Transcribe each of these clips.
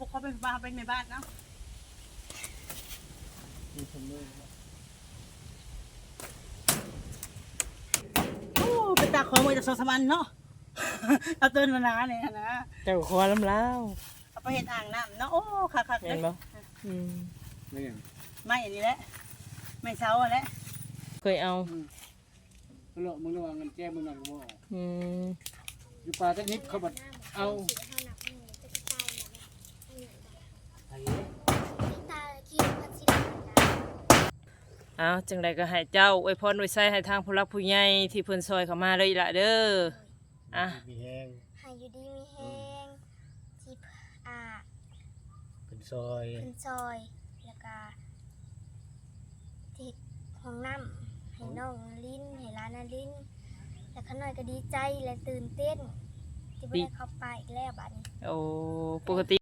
พวกเขาเป็นบ้านเป็นในบ้านเนาะมีคนเลยโอ้เป็นตาของมือจากโซสมันเนาะ เอาตื่นมานาเนี่ยนะเจ้าคอลำล้าวเอาไปเห็นอ่างน้ำเนาะ โอ้ค่ะค่ะเห็นบ่อืมไม่อย่างไม่อันนี้แหละ ไม่เช้าอันแหละเคยเอามึงเลาะมึงระวังเงินแก้มึงหน่อยบ่อืมอยู่ป่าตะนิดเขาบัดเอา เอาจังใดก็ให้เจ้าอวยพรอวยใส่ให้ทางผู้รักผู้ใหญ่ที่เพิ่นซอยเข้ามาเลยล่ะเด้ออะมีแห้งหายอยู่ดีมีแห้งจีบอ่าเป็นซอยขึ้นซอยแล้วก็ติดห้องน้ำให้น้องลิ้นให้ร้านนาลิ้นแล้วข้างในก็ดีใจและตื่นเต้นที่ไม่ได้เข้าไปอีกแล้วบัดนี้โอ้ปกติ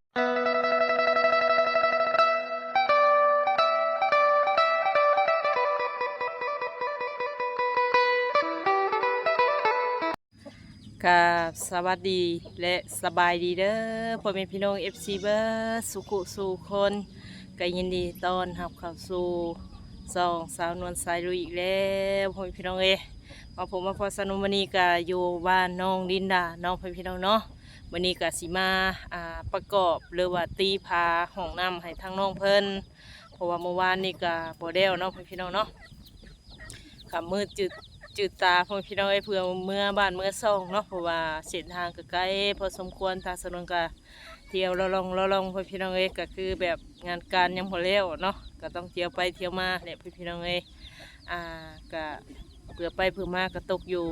ครับสวัสดีและสบายดีเด้อพ่อแม่พี่น้อง FC เบอร์สุขุสู่คนก็ยินดีต้อนรับเข้าสู่ซองสาวนวลสายลุยอีกแล้วพ่อแม่พี่น้องเอมาผมมาพอสนุมวันนี้ก็อยู่บ้านน้องลินดาน้องพ่อแม่พี่น้องเนาะวันนี้ก็สิมาอ่าประกอบหรือว่าตีพาห้องน้ำให้ทางน้องเพิ่นเพราะว่าเมื่อวานนี่ก็บ่ได้วเนาะพ่อแม่พี่น้องเนาะขับมืดจืด จืดตาพ่อพี่น้องไอ้เพื่อเมื่อบ้านเมื่อซ่องเนาะเพราะว่าเส้นทางก็ไกลพอสมควรทางสนนก็เที่ยวเราลองเราลองพ่อพี่น้องเอ้ก็คือแบบงานการยังพอแล้วเนาะก็ต้องเที่ยวไปเที่ยวมาเนี่ยพ่อพี่น้องเอ้อ่าก็เพื่อไปเพื่อมาก็ตกอยู่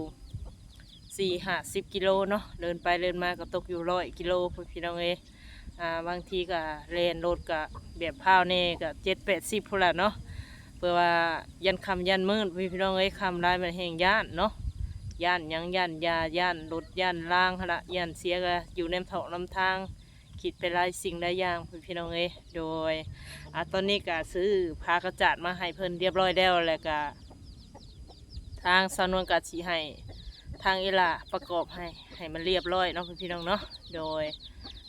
สี่ห้าสิบกิโลเนาะเดินไปเดินมาก็ตกอยู่ร้อยกิโลพ่อพี่น้องเอ้อ่าบางทีก็เลนรถก็แบบพาวเน่ก็เจ็ดแปดสิบพุ่นละเนาะ พื่อว่ายันคำยันมืดพี่พี่น้องเอ้ยคำได้มันแห่งย่านเนาะย่านยังย่านยาย่านรถย่านล่างหนละย่านเสียก็อยู่ในเถาลำทางคิดไปหลายสิ่งหลายอย่างพี่พี่น้องเอ้ยโดยอะตอนนี้ก็ซื้อพากระจาดมาให้เพิ่นเรียบร้อยแล้วแล้วก็ทางสนวนกาสีให้ทางเอล่าประกอบให้ให้มันเรียบร้อยเนาะพี่พี่น้องเนาะโดย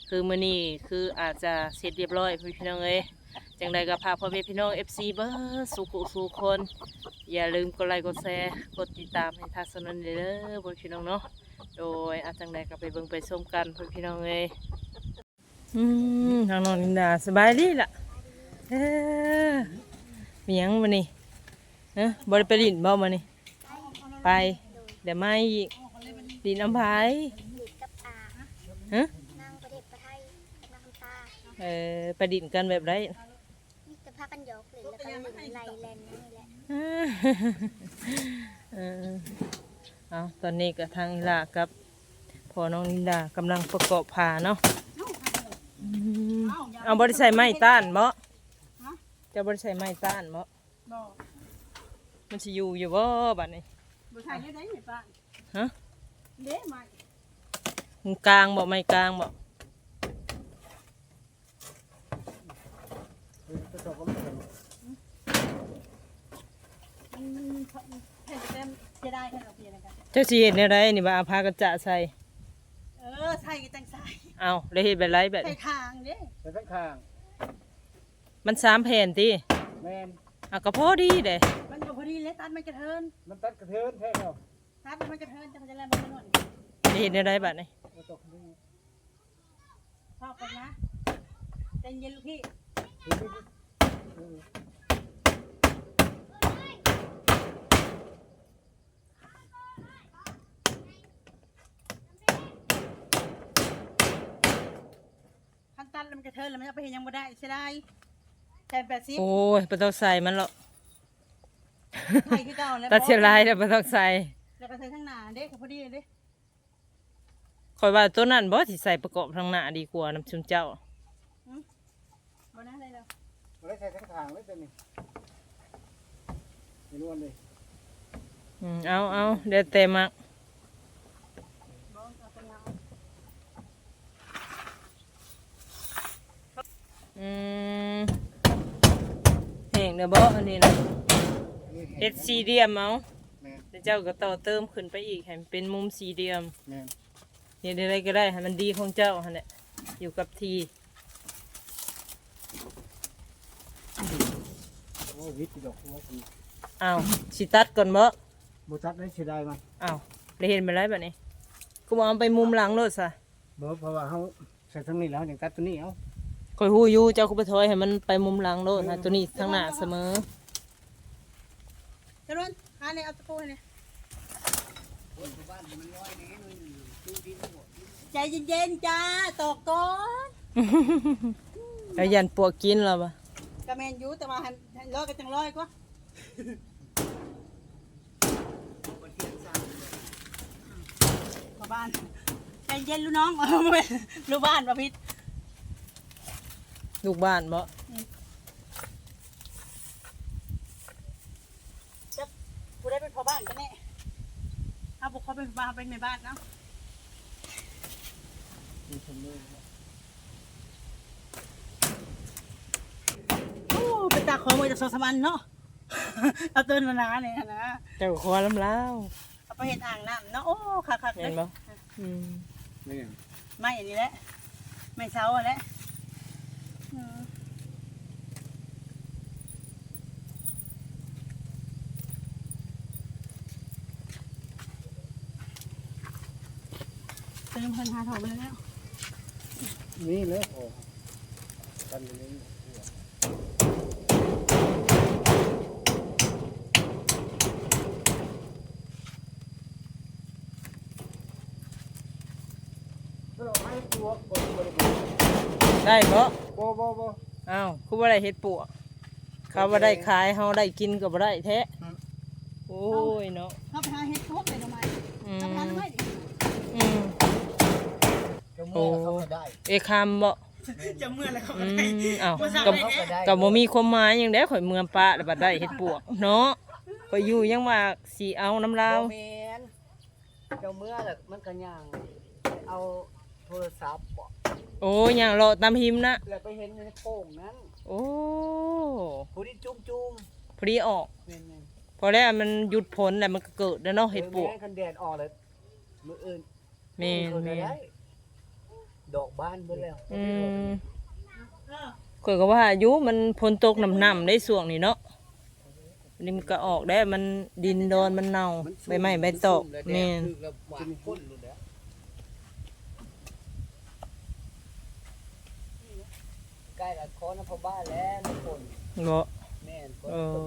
คือมือนี้คืออาจจะเสร็จเรียบร้อยพี่พี่น้องเอ้ย จังใดก็พากพ่อแม่พี่น้อง FC เบอร์สุขุสุคน อย่าลืมกดไลค์กดแชร์กดติดตามให้ทางสนันเด้อพ่อพี่น้องเนาะโดยอาจังใดก็ไปเบิ่งไปชมกันพ่อพี่น้องเอ้ยอืมทางน้องลินดาสบายดีล่ะเออมีหยังมานี่เอ้บ่ได้ไปลินบ่มานี่ไปเดี๋ยวมาอีกลินอำไผหลุดกับอาฮะ นางประเด็ประไทยนางคำตา เออไปดินกันแบบไรนี่จะพากัน หยอกเลยแล้วก็หลินไลแลนนี่แหละเออเอาตอนนี้กับทางอิลากับพอน้องลินดากำลังประกอบผ้าเนาะอืมเอาบริใส่ไม้ต้านเมาะจะบริใส่ไม้ต้านเมาะบ่มันสิอยู่อยู่บ่บัดนี้บ่ใช่ได้ไหนบ้านฮะเด้ไม่มันกลางบ่ไม้กลางบ่กระสอบก็ไม่ เห็นมันมันเห็นแต่จะได้แค่เราเพียงอะไรกันเจ้าสิเฮ็ดแนวใดนี่ว่าเอาผ้ากระจะใส่เออใส่ก็จังใส่เอาแล้วเฮ็ดแบบไรแบบใส่นี้ทางเด้แต่ทั้งข้างมันสามแผ่นติแม่นอะก็พอดีเด้มันก็พอดีเลยตัดมันกระเทินมันตัดกระเทินแท้แล้วตัดมันกระเทินจังจะแล้วมันนวลแล้วเฮ็ดแนวใดบัดนี้กระตกนี่พอกันนะใจเย็นลูกพี่เออ ตัดแล้วมันกระเทินแล้วมันเอาไปเห็นยังบ่ได้ใช่ได้แทนแปดสิบโอ้ยบ่ต้องใส่มันหรอกไทยคือเก่าแล้วตัดเชียงรายแล้วบ่ต้องใส่แล้วก็ใส่ทั้งหน้าเด้ก็พอดีเลยเด้คอยว่าตัวนั้นบ่สิใส่ประกอบทางหน้าดีกว่าน้ำชุมเจ้าบ่น่าเลยแล้วบ่ได้ใส่ทั้งทางเลยตัวนี้ไม่รู้อันเลยอืมเอาเอาเดี๋ยวเต็มอะ บ่เอาตรงนั้น อืมแห้งเด้อบ่อันนี้นะอันนี้เฮ็ดสี่เหลี่ยมเอาแม่นแล้วเจ้าก็ต่อเติมขึ้นไปอีกให้มันเป็นมุมสี่เหลี่ยมแม่นเฮ็ดอะไรก็ได้ให้มันดีของเจ้าหั่นแหละอยู่กับที่โอ้วิทย์ดอกหัวสิอ้าวสิตัดก่อนบ่บ่ตัดได้เสียดายมันอ้าวได้เห็นไปแล้วแบบนี้กูมเอาไปมุมหลังโลดซะบ่เพราะว่าเฮาใส่ทั้งนี้แล้วอย่างตัดตัวนี้เอา คอยฮู้อยู่เจ้ากูไปถอยให้มันไปมุมหลังโลดนะตัวนี้ทางหน้าเสมอจรวนหาเนี่ยเอาตะปูให้เนี่ยใจเย็นๆจ้าตอกก่อนแล้วยันปวกกินแล้วปะกระแมนอยูแต่ว่าหันหันร้อยก็จังร้อยกว่ามาบ้านใจเย็นลูกน้องเอาไปลูกบ้านมาพิษ ลูกบ้านบ่กูได้เป็นพ่อบ้านกันแน่ถ้าบุกเขาเป็นพ่อบ้านเป็นแม่บ้านเนาะมีเสมอโอ้เป็นตาของมือจากโซสมันเนาะเอาตัวหนาๆเนี่ยนะเจ้าคอลำเล้าวเอาไปเห็นอ่างน้ำเนาะโอ้คักๆเลเห็ยนบ่อืมนี่ไม่อันนี้แหละไม่เช้าอันแหละ เติมพันหาถอดไปแล้ว นี่เลยโอ้กันเลยเราให้ตัวบ่บ่บ่ได้บ่บ่บ่บ่อ้าวคือบ่ได้เฮ็ดปวกเขาบ่ได้ขายเฮาได้กินก็บ่ได้แท้โอ้ยเนาะเข้าไปหาเห็ดโคบเลยทำไมอืเข้าไปหาทำไมมดิอืม เจ้าเมื่อเขาก็ได้เอคามบ่จะเมื่อไรเขาอืก็ได้มอ้าวบ่ทราบก็เลยเขาแฮะก็ได้ก็บ่มีความหมายหยังได้ข่อยเมืองปะแล้วบัดได้เฮ็ดปวก เนาะข่อยอยู่ยังว่าสิเอาน้ำลาวบ่แมนเจ้าเมื่อน่ะมันก็ย่างเอาโทรศัพท์บ่โอ้ยอย่างเลาะตามหิมนะแล้วไปเห็นอยู่ในโป่งนั้นโอ้ผู้ที่จุ้มจุ้มพอดีออกแม่นพอแล้วมันหยุดผลแล้วมันก็เกิดแล้วเนาะๆเห็ดปวกแม่นคันแดดออกเลยมื้ออื่นแม่นมื้อแม่อื่นได้ ดอกบานเบิดแล้วอืมข่อยก็ว่าอายุมันฝนตกน้ำๆได้ส่วงนี่เนาะนี่มันก็ออกได้มันดินโดนมันเน่าใบไม้ใบตอกแม่นคือแล้วหวานก้นรู้แล้วใกล้ละคอนะพ่อบ้านแล้วน้ำฝนเนาะแม่นฝนเออ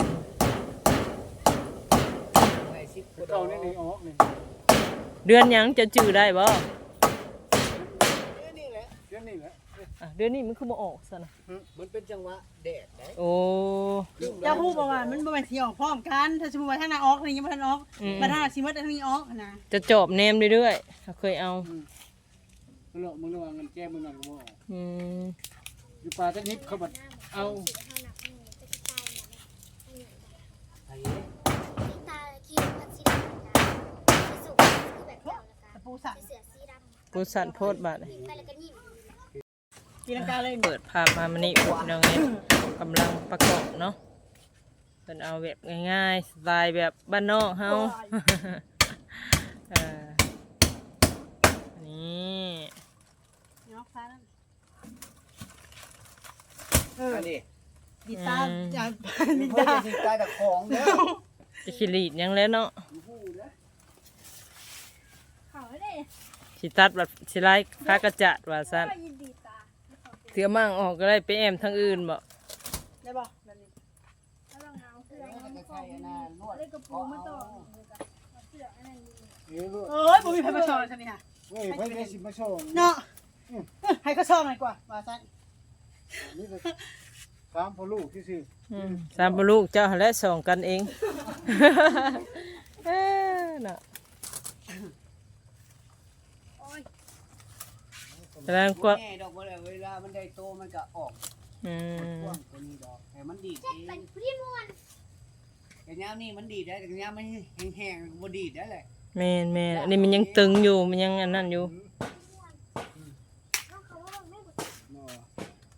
ไว้สิบบ่ต้องนี่นี่ออกนี่เดือนหยังจะจื้อได้บ่ นี่แหละ เดี๋ยวนี้แหละ อะเดือนนี้มันคือบ่ออกซะนะมันเป็นจังหวะแดดได้โอ้ เจ้าพูดประว่ามันบ่แม่นสิออกพร้อมกัน ถ้าสมมุติว่าทางหน้าออกนี่ยังบ่ทันออกอืม มาทางหน้าสิหมดทางนี้ออกนะจะจอบแนมเรื่อยๆเคยเอามึงระมึงระวังเงินแก้มึงหน่อยบ่อืมอยู่ป่าตะนิบเขาบัดเอาไอ้ที่ตาคิดมันสีดำนะที่สุดคือแบบเก่าแล้วกันตะปูสั่นเสือสีดำกูสั่นโพดบาดยิงไปแล้วก็ยิ้ม ตีลังกาเลยเปิดภาพมามันนี่อุดเนาะไงกำลังประกอบเนาะเป็นเอาแบบง่ายๆสไตล์แบบบ้านนอกเฮาเออนี่เนาะฟ้านั่นอันนี้ดีตาจะมีดีเพื่อนตาจะสิใจแต่ของเด้อจะขีรีดหยังแล้วเนาะเขาเลยสิตัดแบบสิไล่ค้ากระจัดว่าซั่นยินดีตาเถือมั่งออกก็ได้ไปแอมทางอื่นบ่ได้บ่แบบนี้แล้วลองเอาเสือมันก็ใช่อันนั้นนวดเล่นกระปูมาต่อเสืออันนั้นเอ้ยลูกเอ้ยบ่มีใครมาสอนฉันนี่ค่ะเฮ้ยเพิ่นได้สิมาส่งเนาะให้เขาสอนหน่อยกว่าว่าซั่นนี่ก็ตามพ่อลูกที่สิอืมสามบ่ลูกเจ้าหั่นแหละสองกันเอง เอ้อน่ะ แสดงกว่าแม่ดอกบ่ได้เวลามันได้โตมันก็ออกอืมกว้างกว่านี้ดอกแต่มันดีดเองเป็นผู้ที่มวนแต่ยามนี้มันดีดได้แต่ยามมันแห้งๆบ่ดีดได้เลยแม่นแม่นอันนี้มันยังตึงอยู่มันยังอันนั้นอยู่น้องเขาว่าไม่บุเนาะ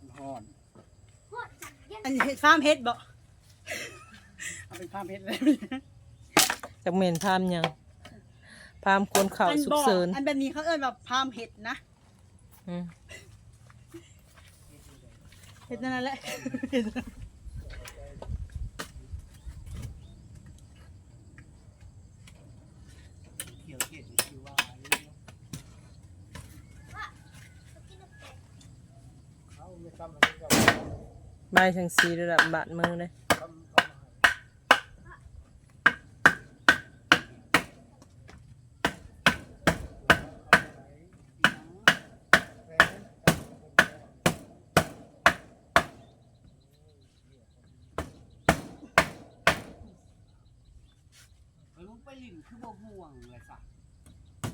มันฮ้อนหอดจังยันอันนี้เฮ็ดฟาร์มเฮ็ดบ่เอาเป็นฟาร์มเฮ็ดเลยจากเมนพามหยังพามคนเข่าอันสุบ่กเสริญอันแบบนี้เขาเอิ้นแบบฟาร์มเฮ็ดนะ อืมเห็นนั่นแหละ เขียวเขียดคือว่า เขาไม่ทำอะไรกับ ใบทั้งสีระดับบาดมือเลย ทำทำให้แฟน ไปลุงไปลิ่นคือบ่ห่วงเลยสัก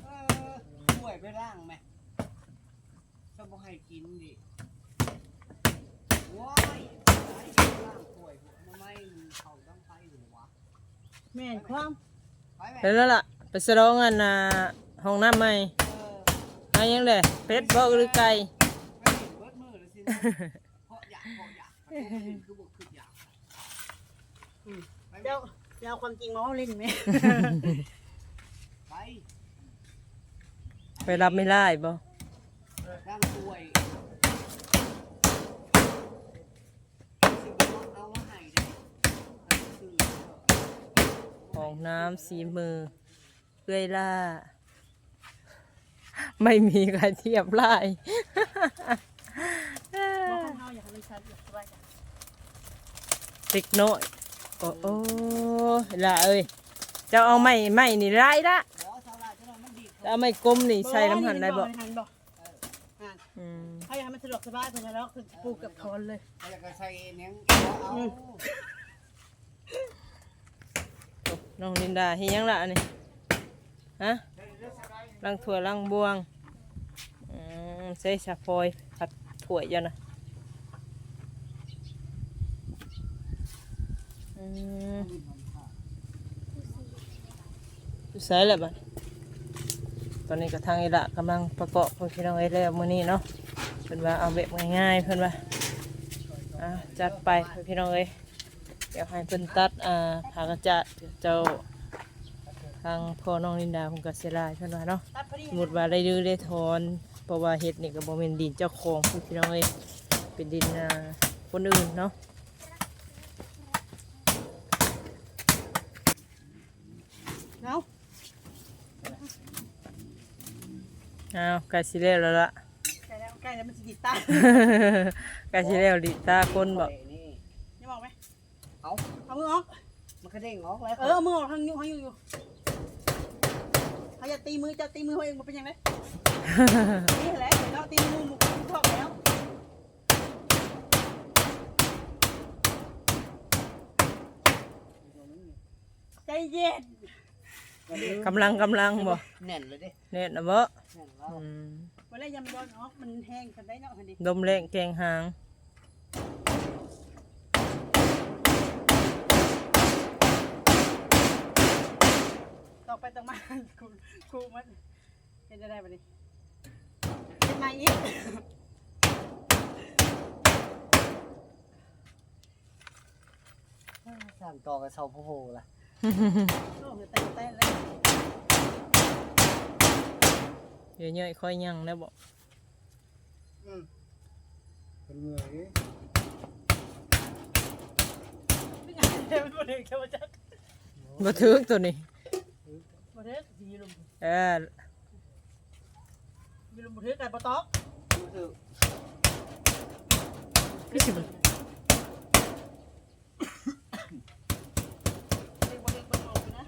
เออห่วยไปล่างไหมจะบ่ให้กินดิว้ายไอ้ล่างห่วยทำไมมันเขาต้องไปหรือวะ แม่นความ ไปไหมแล้วนั่นล่ะ ไปสร้องอันน่ะห้องน้ำใหม่เออให้ยังเลยเป็ดบ่หรือไก่ไม่เห็นเบิดมือเลยสินะเพราะอยากเพราะอยากเพราะคนอื่นคือบ่คืออยากอืมไปไหมเจ้าเจ้าความจริงมาเว่าเล่นไหม ไปไปรับไม่ได้บ่ร่างป่วยสิบ่เอามาให้เด้อันนี้คือ ห้องน้ำสีมือเอื้อยล่า ไม่มีใครเทียบไล่บอกคนเฮาอยากให้มันชัดอยากสบายใจเด็กน้อยโอ้โอ้ล่ะเอ้ยเจ้าเอาไม้ไม้นี่ไรละบ่สาระจังว่ามันดีแล้วเอาไม้กลมนี่ใส่น้ำหันได้บ่ในหันบ่อ่าอืมเขาอยากให้มันสะดวกสบายเพิ่นแล้วคือปลูกกับทอนเลยเขาอยากจะใส่เนี้ยบ่เอา น้องลินดาเฮ็ดหยังละนี่ฮะล้างถ้วล้างบวงอืมใส่ชาฟอยผัดถ้วยจ้ะนะดูใส่แล้วบัดตอนนี้ก็ทางอีละกำลังประกอบพวกพี่น้องไว้แล้วมือนี้เนาะเพิ่นว่าเอาแบบง่ายๆเพิ่อนว่าอะจัดไปพี่น้องเอ้ย ดี๋ยวให้เพิ่นตัดอ่าผากระจะเจ้าทางพ่อน้องลินดาคงกเสียลายเพิ่นว่าเนาะตัดพอดีสมมุติว่าได้ดื้อได้ถอนเพราะว่าเฮ็ดนี่ก็บ่แม่นดินเจ้าของผู้พี่น้องเอ้ยเป็นดินอ่าคนอื่นเนาะเนาะอ้าวใกล้สิแล้วแล้วล่ะใกล้แล้วใกล้แล้วมันสิติดตา ใกล้สิแล้วดิตาคนบ่นี่นี่บอกไหม เอาเอามือออกมันก็เด้งออกแล้วเออเอามือออกทางนิ้วทางนิ้วอยู่เขาอย่าตีมือจะตีมือเขาเองมันเป็นยังไงนี่แหละเนาะตีมือหมุกทอกแล้วใจเย็นกำลังกำลังบ่แน่นเลยดิเน็ตนะบ่แน่นแล้วอืมวันแรกยำร้อนออกมันแห้งกันได้เนาะคันดิ ดมแรงแกงหาง ไปต้องมากูกูมันเป็นจะได้ปะนี่เป็นมาอีกสั่งต่อกับเสาโพโหล่ะโอ้โหเต้นเต้นเลยเดี๋ยวย่อยค่อยยังแล้วบ่อืมเป็นเหนื่อยไม่งานเดี๋ยวมันบ่ได้เข้ามาจัก บ่ถึกตัวนี้ บ่ได้สิมีลมเออมีลมบ่ได้กันบ่ตอกรู้สึกคือสิบ่เด็กบ่เด็กบ่ออกนะ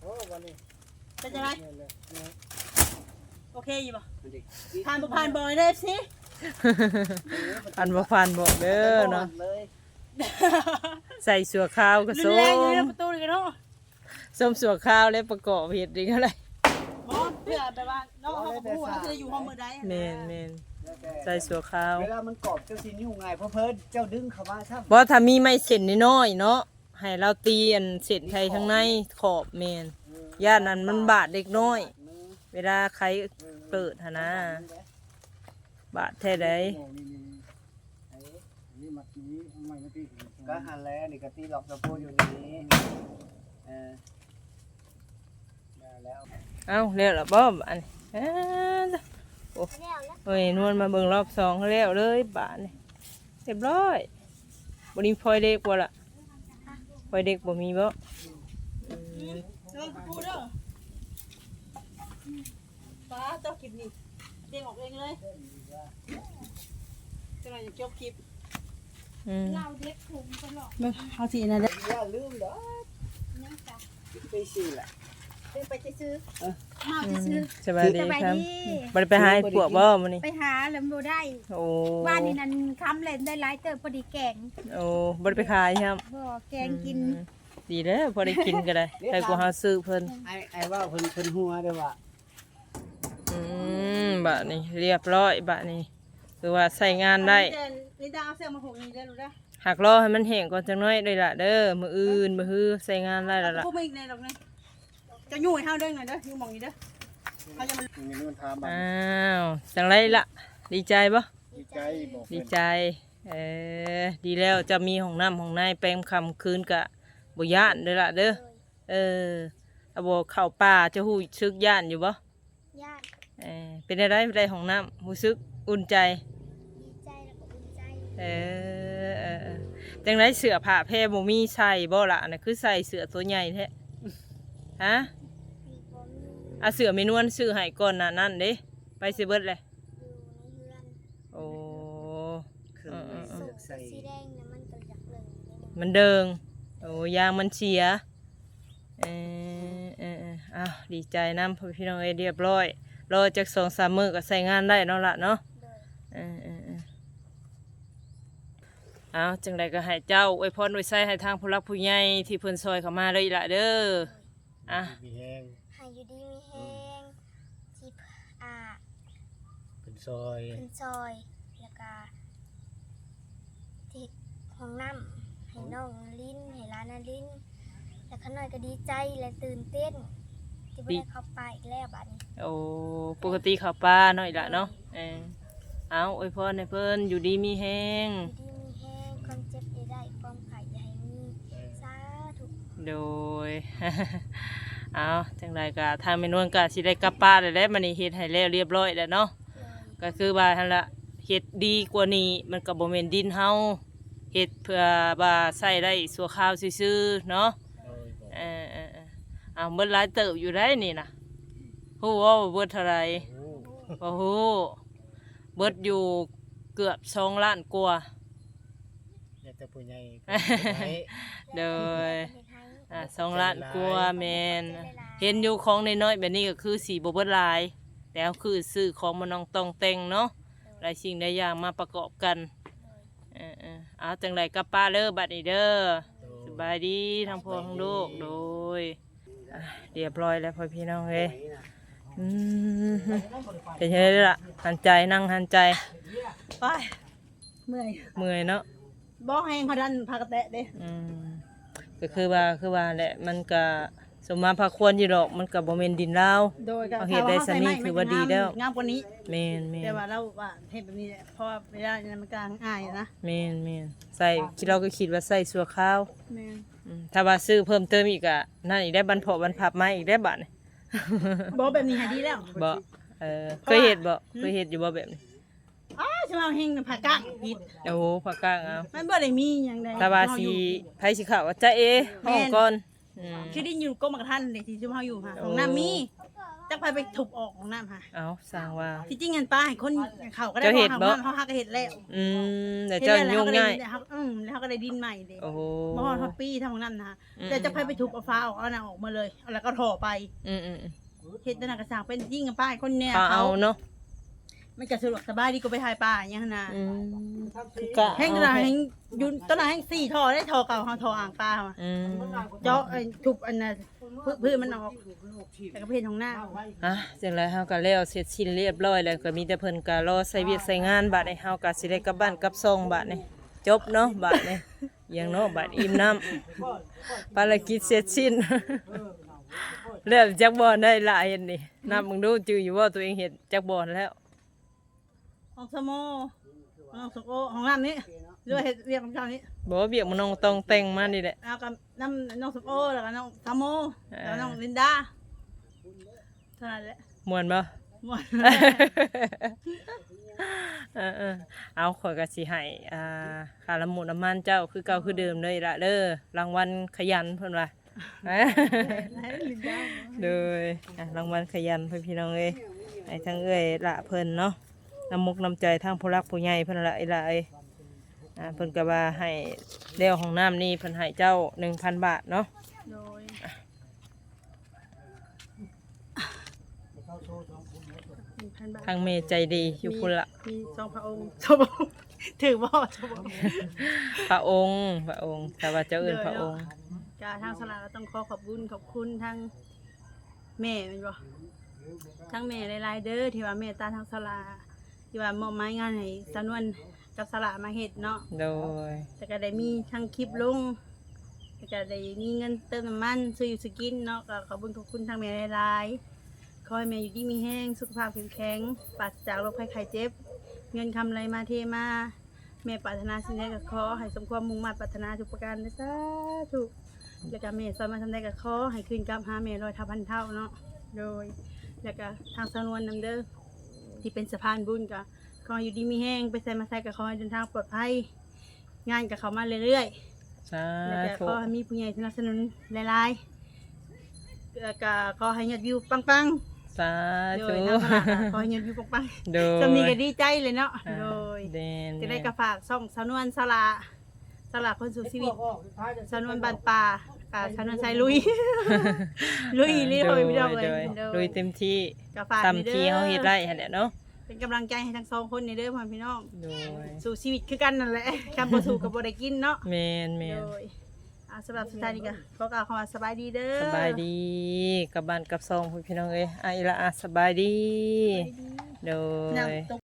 โอ้วันนี้เป็นจังไงเนี่ยเลยเนี่ยโอเคอยู่บ่มันดิผ่านบ่ผ่านบ่ได้สิอันบ่ฟันบอกเด้อเนาะเลยใส่สัวข้าวก็รุส้นแรงอยู่มในประตูนี่กันเนาะ ส้มสัวข้าวแล้วประกอบเห็ดอีกอะไรบ่เพื่อแบบว่าเนาะเฮาก็บ่ฮู้ว่าเราจะอยู่ห้องมื้อใดแม่นแม่นแล้วแต่ใส่สัวข้าวเวลามันกรอบเจ้าสินิ้วง่ายเพราะเพิ่นเจ้าดึงเข้ามาซ้ำบ่ถ้ามีไม้เส้นน้อยๆเนาะให้เราตีอันเส้นไทยข้างในขอบแม่นย่านนั้นมันบาดเด็กน้อยมือเวลาใครเปิดหนนะบาดแท้ใดโอ้นี่นี่ไอ้นี่มัดนี้ทำไมไม่ตีหินก็หันแล้วนี่ก็ตีหลอกตะโพอยู่นี้เออได้แล้ว เอ้าเรียกแล้วบ่อันนี้เอ้าแล้วแล้วเฮ้ยนวลมาเบิ่งรอบสองแล้วเลยบาทนี่เรียบร้อยบนี้พลอยเด็กบ่ล่ะพลอยเด็กบ่มีบ่เรื่องกูเด้อป้าต้องคลิปนี้เด้งออกเองเลยจะหน่อยจะจบคลิปอืมเราเด็กถุงตลอดเบิ่งเอาสีนั่นเด้ออย่าลืมเด้อนั่งจ้ะไปสิแหละ เดินไปจะซื้อมาอืจะมซื้อสบายดีสบายครับดีบ่ได้ไปหาไอ้พวกบ่มื้อนี้ไปหาแล้วบ่ได้โอ้บ้านนี้นั้นค้ำเลยได้หลายเติบพอดีแกงโอ้บ่ได้ไปขายครับบ่แกงกินอืมดีแล้วพอได้กินก็ได้แต่กูหาซื้อเพิ่นไอ้ไอ้ว่าเพิ่นเพิ่นหัวเด้อว่าอืมบาทนี้เรียบร้อยบาทนี้คือว่าใส่งานได้นี่ดาวเสื้อมาหกนี่ได้รู้ได้หักรอให้มันแห้งก่อนจังน้อยเลยล่ะเด้อมื้ออื่นมื้อฮือใส่งานได้แล้วล่ะพวกมึงในดอกนี่ จะยุ่ยเฮาเด้งหน่อยเด้อยุ่งมองนี่เด้อเขาจะมามีเงินทามบัตรอ้าวจังไรล่ะดีใจบ่ดีใจบอกดีเพิ่นใจเออดีแล้วจะมีห้องน้ำห้องในแปลงคำคืนกะบ่ย่านเด้อล่ะเด้อเออถ้าบ่เข้าป่าจะฮู้ซึกย่านอยู่บ่ญาติเออเป็นได้ได้ห้องน้ำรู้สึกอุ่นใจดีใจแล้วก็อุ่นใจเออเออเออจังไรเสื้อผ้าแพร่บ่มีใส่บ่ล่ะน่ะคือใส่เสื้อตัวใหญ่แท้ ฮะมีบ่มีอาเสื้อเมนวนซื้อให้ก่อนน่ะนั่นเด้ไปสิเบิดเลยอยู่ในเฮือนโอ้เครื่องไม้สุเสือกกใส่สีแดงนะมันก็อยากเหลืองนิดนึงมันเดิงโอ้ยางมันเสียเออเออเอออ้าวดีใจนำพ่อพี่น้องเอยเรียบร้อยรอจากสองสามมื้อก็ใส่งานได้เนาะล่ะเนาะโดยเออเออเอออ้าวจังใดก็ให้เจ้าอวยพรอวยใส่ให้ทางผู้รักผู้ใหญ่ที่เพิ่นซอยเข้ามาเลยล่ะเด้อ อะ มีแห้งให้อยู่ดีมีแฮงที่อ่าเป็นซอยขึ้นซอยแล้วก็ที่ห้องน้ำให้น้องลิ้นให้ร้านนาลิ้นแล้วข้างน้อยก็ดีใจและตื่นเต้น ที่ไม่ได้เข้าไปอีกแล้วบัดนี้โอ้ปกติเข้าป่าเนาะอีกละเนาะเออเอาอวยพรให้เพิ่นอยู่ดีมีแฮง อยู่ดีมีแห้งความเจ็บอย่าได้ความไข่อย่าให้มีสาธุ โดย เอาจังใดก็ทางเมนวนก็สิได้กลับป่าได้แล้วมันนี่เฮ็ดให้แล้วเรียบร้อยแล้วเนาะเลยก็คือว่าหั่นละเฮ็ดดีกว่านี้มันก็บ่แม่นดินเฮาเฮ็ดเพื่อว่าใช้ได้สัวข้าวซื่อๆเนาะโดยบอกเออเออเออเอาเบิดหลายเติบอยู่ได้นี่นะฮู้ว่าเบิดเท่าไหร่โอ้บ่ฮู้เบิดอยู่เกือบสองล้านกว่าเนี่ยแต่ผู้ใหญ่เพิ่นให้โดยเฮ็ดให้ อ่าสองล้านกว่าแมนใจหลายๆเห็นอยู่ของน้อยๆแบบนี้ก็คือสีบเบิดหลายแต่เอาคือซื้อของมันน้องต้องแต่งเนาะหลายสิ่งหลายอย่างมาประกอบกันเออเออเอาจังไรกับป้าเด้อบัดนี้เด้อสบายดีทั้งพ่อทั้งลูกโดยอะเรียบร้อยแล้วพ่อพี่น้องเอ้ยอืมเป็นยังไงล่ะหันใจนั่งหันใจไปเมื่อยเมื่อยเนาะบอกให้เขาดันพากระแตะเด้ อืม ก็คือว่าคือว่าแหละมันก็สมมาพาควรอยู่ดอกมันก็บ่แม่นดินลาวโดยก็เอาเฮ็ดได้ซะนี่ถือว่าดีแล้วงามกว่านี้แม่นแม่แต่นว่าเราว่าเฮ็ดแบบนี้แหละเพราะว่าเวลาเนี่ยมันกลางอายนะแม่นแม่นใส่คิดเราก็คิดว่าใส่สัวข้าวแม่นอืมถ้าว่าซื้อเพิ่มเติมอีกอะนั่นอีกได้บรรพบรรพับมาอีกได้บาทนี่บอกแบบนี้ให้ดีแล้วบ่เออเคยเห็ดบ่เคยเห็ดอยู่บ่แบบนี้ อ้าวฉันเอาเฮงน่ะผักกางผิดโอ้โหผักกางเอามันบ่ได้มีหยังใดถ้าว่าสิไผสิเข้าว่าจะเอห้องก่อนอืมคือได้อยู่ก้มกับท่านเด้ที่ซุมเฮาอยู่ค่ะของน้ำมีจักไปไปทุบออกของน้ำค่ะ เอาสร้างว่า ที่จริงเงินป้าให้คนเขาก็ได้เจ้าเห็ดบ่พราะเขาฮักก็เห็ดแล้วอืมเดี๋ยวเจ้ายุ่งง่ายเฮ็ดแล้วเขก็ได้อืมแล้วเขาก็ได้ดินใหม่เด้โอ้โห บ่ฮอดฮอปปี้ทำของน้ำนะคะอืม แต่จะไปไปทุบเอาฟ้าออกเอาหน้าออกมาเลยเอาแล้วก็ถอไปอืมอืมอืมเฮ็ดแตหนากระสางเป็นจริงกับป้าให้คนเนี่ยเขาเอาเนาะ มันก็สะดวกสบายดีกว่าไปถ่ายป่าอย่างเงี้ยนะอืมคือกะแห้งกระดาษแห้งยุนต้นไหนแห้งสี่ทอได้ทอเก่าเฮาทออ่างปลามาอืมเจาะไอ้ทุบอันน่ะพืชพืชมันออกแต่ก็เพนของหน้าอะจังไรเฮาก็แล้วเสร็จสิ้นเรียบร้อยแล้วก็มีแต่เพิ่นก็รอใส่เวียกใส่งานบัดนี้เฮาก็สิได้กลับบ้านกลับซองบัดนี้จบเนาะบัดนี้อย่างเนาะบัดอิ่มน้ำภารกิจเสร็จสิ้นเริ่มจักบอลได้หลายอันนี่นับมึงดูจืออยู่ว่าตัวเองเห็นจักบอลแล้ว ของสโมของสโกของน้ำนี้เรือเห็ดเรียกของเจ้านี้บอกว่าเบียกมันน้องต้องแต่งมานี่แหละแล้วก็น้ำน้องสโกแล้วก็น้องสโมเออแล้วน้องลินดาเท่านั้นแหละมวนบ่มหมดเออเออเอาข่อยก็สิให้อ่าค่าละหมูน้ำมันเจ้าคือเก่าคือเดิมเลยละเด้อรางวัลขยันเพิ่นว่าให้ลินได้โดยอะรางวัลขยันเพื่อนพี่น้องเอ้ยให้ทั้งเอ้ยละเพิ่นเนาะ น้ำมุกน้ำใจทางผู้รักผู้ใหญ่เพิ่นละไอ้ละเอ้ยอ่าเพิ่นก็ว่าให้เลี้ยวของน้ำนี่เพิ่นให้เจ้าหนึ่งพันบาทเนาะโดยเข้าโชว์ทองคุณหนึ่งพันบาททางเมใจดีอยู่พุ่นละมีสองพระองค์สองพระองค์ถือบ่สองพระองค์พระองค์พระองค์แต่ว่าเจ้าอื่นพระองค์กาทางสลากก็ต้องขอขอบคุณขอบคุณทั้งแม่แม่นบ่ทั้งแม่หลายๆเด้อที่ว่าแม่ตาทางสลาก ที่ว่ามอบหมายงานให้สำนวนกับสลากมาเฮ็ดเนาะโดย แต่ก็ได้มีทั้งคลิปลงแต่ก็ได้มีเงินเติมน้ำมันซื้ออยู่สกินเนาะก็ขอบคุณขอบคุณทางแม่หลายๆขอให้แม่อยู่ดีมีแห้งสุขภาพแข็งแข็งปราศจากโรคภัยไข้เจ็บ เงินคำไรมาเทมาแม่ปรารถนาสิ่งใดก็ขอให้สมความมุ่งมั่นปรารถนาทุกประการเด้อสาธุแล้วก็แม่สอนมาทำได้ก็ขอให้คืนกลับหาแม่ร้อยเท่าพันเท่าเนาะโดย แล้วก็ทางสนวนนำเด้อ ที่เป็นสะพานบุญก็ขอให้อยู่ดีมีแห้งไปใส่มาใส่ก็ขอให้เดินทางปลอดภัย งานกับเขามาเรื่อยสาๆแล้วก็ธุขอให้มีผู้ใหญ่สนับสนุนหลายๆแล้วก็ขอให้ยอดวิวปังสาๆโดธุยทางตลาดก็ขอให้ยอดวิวปังโดยๆจะมีก็ดีใจเลยเนาะอ่าโดยเดนจะได้กระฝากส่องสาวนวลสละสละคนสู่ชีวิตสาวนวลบันป่า กับสาวนวลชายลุย ลุยเรียกไปไม่ได้เลยโดลุยเต็มที่กระฝากตามที่เขาเฮ็ดไร่หั่นแหละเนาะเป็นกำลังใจให้ทั้งสองคนในเด้อพ่อพี่น้องโดยสู่ชีวิตคือกันนั่นแหละคำบ่สู่กับบ่ได้กินเนาะแมนแมโดนยอ่าสำหรับสุดท้ายนี้ก็ขอกล่าวคำว่าสบายดีเด้อสบายดีกับบ้านกับซองพี่พี่น้องเอ้ยอะอีละอะสบายดี โดนั่งยตก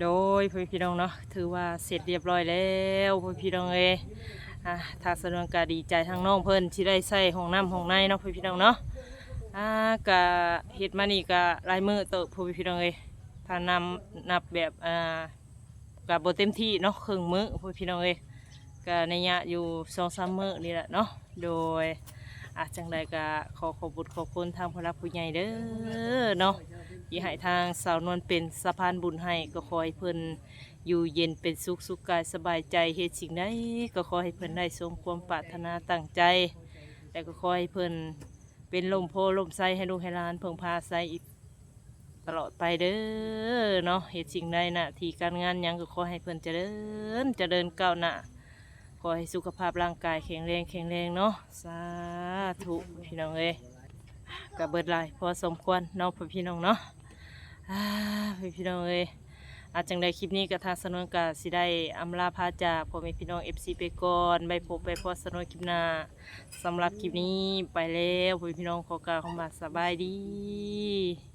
โดยพี่พี่น้องเนาะถือว่าเสร็จเรียบร้อยแล้วพี่พี่น้องเอ้ย อะทางสนวนกาดีใจทางน้องเพิ่นที่ได้ใส่ห้องน้ำห้องในเนาะพี่พี่น้องเนาะอ่ากะเฮ็ดมานี่กะลายมือเติบพี่พี่น้องเอ้ยถ้านำนับแบบอ่ากะบ่เต็มที่เนาะครึ่งมื้อพี่พี่น้องเอ้ยกะในยะอยู่สองสามมื้อนี่แหละเนาะโดยอะจังใดกะขอขอบุญขอบคุณทางผู้รักผู้ใหญ่เด้อเนาะที่ให้ทางสาวนวลเป็นสะพานบุญให้ก็ขอให้เพิ่น อยู่เย็นเป็นสุขสุขกายสบายใจเฮ็ดสิ่งใดก็ขอให้เพิ่นได้สมความปรารถนาตั้งใจและก็ขอให้เพิ่นเป็นลมโพลมไส้ให้ลูกให้หลานเพิ่งพาใสอีกตลอดไปเด้อเนาะเฮ็ดสิ่งใดน่ะที่การงานยังก็ขอให้เพิ่นเจริญเจริญก้าวหน้าขอให้สุขภาพร่างกายแข็งแรงแข็งแรงเนาะสาธุพี่น้องเอ้ยก็เบิดลายพอสมควรเนาะพี่น้องเนาะพี่พี่น้องเอ้ย อาจจังใดคลิปนี้กับทางสนุนกาสิได้อำลาพาจากพ่อแม่พี่น้องเอฟซีไปก่อนไปพบไปพอสนุนคลิปหน้าสำหรับคลิปนี้ไปแล้วพ่อแม่พี่น้องขอกล่าวคำว่าสบายดี